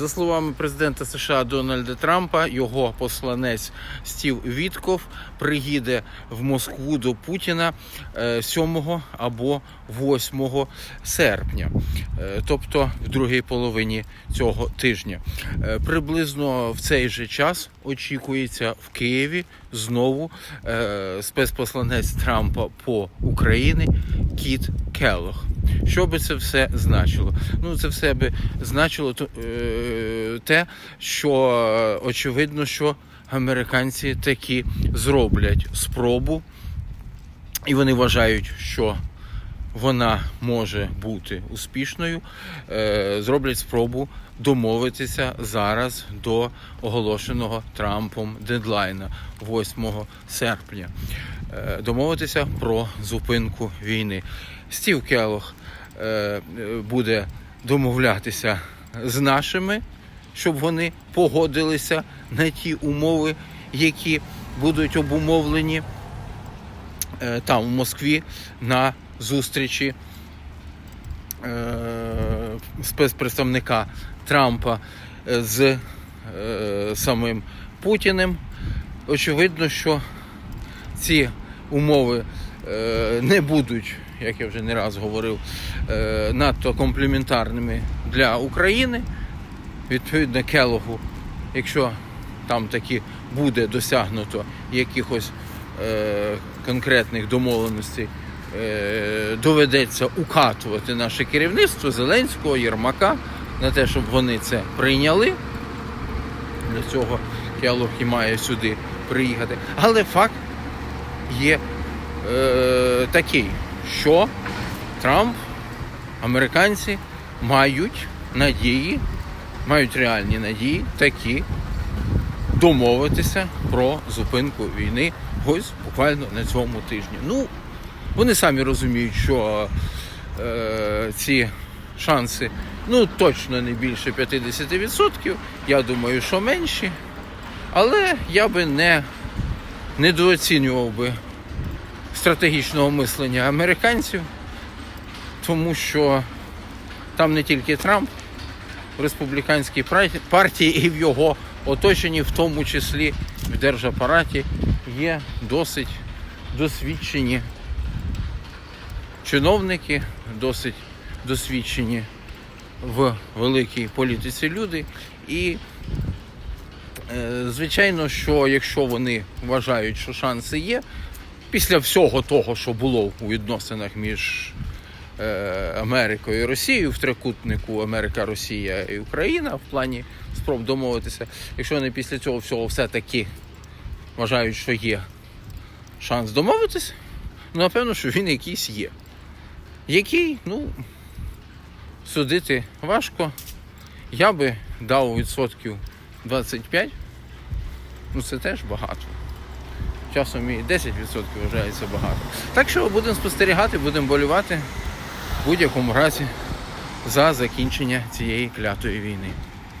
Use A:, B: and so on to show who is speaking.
A: За словами президента США Дональда Трампа, його посланець Стів Вітков приїде в Москву до Путіна е, 7 або 8 серпня, е, тобто в другій половині цього тижня. Е, Приблизно в цей же час очікується в Києві знову е, спецпосланець Трампа по Україні Кіт Келлог. Що би це все значило? Ну, це все би значило е, те, що очевидно, що американці таки зроблять спробу, і вони вважають, що вона може бути успішною, е, зроблять спробу домовитися зараз до оголошеного Трампом дедлайна 8 серпня. Е, Домовитися про зупинку війни. Стів Келох е, буде домовлятися з нашими, щоб вони погодилися на ті умови, які будуть обумовлені е, там, в Москві, на зустрічі спецпредставника Трампа з самим Путіним. Очевидно, що ці умови е, не будуть, як я вже не раз говорив, е, надто компліментарними для України. Відповідно, Келогу, якщо там таки буде досягнуто якихось е, конкретних домовленостей, доведеться укатувати наше керівництво Зеленського, Єрмака на те, щоб вони це прийняли. Для цього Келог і має сюди приїхати. Але факт є е, такий, що Трамп, американці мають надії, мають реальні надії такі домовитися про зупинку війни ось буквально на цьому тижні. Ну, вони самі розуміють, що е, ці шанси ну, точно не більше 50%. Я думаю, що менші. Але я би не недооцінював би стратегічного мислення американців, тому що там не тільки Трамп, в республіканській партії і в його оточенні, в тому числі в держапараті, є досить досвідчені чиновники, досить досвідчені в великій політиці люди. І Звичайно, що якщо вони вважають, що шанси є, після всього того, що було у відносинах між е, Америкою і Росією в трикутнику Америка, Росія і Україна в плані спроб домовитися, якщо вони після цього всього все-таки вважають, що є шанс домовитися, ну напевно, що він якийсь є. Який, ну, судити важко. Я би дав відсотків 25, ну це теж багато. Часом і 10% вважається багато. Так що будемо спостерігати, будемо болювати в будь-якому разі за закінчення цієї клятої війни.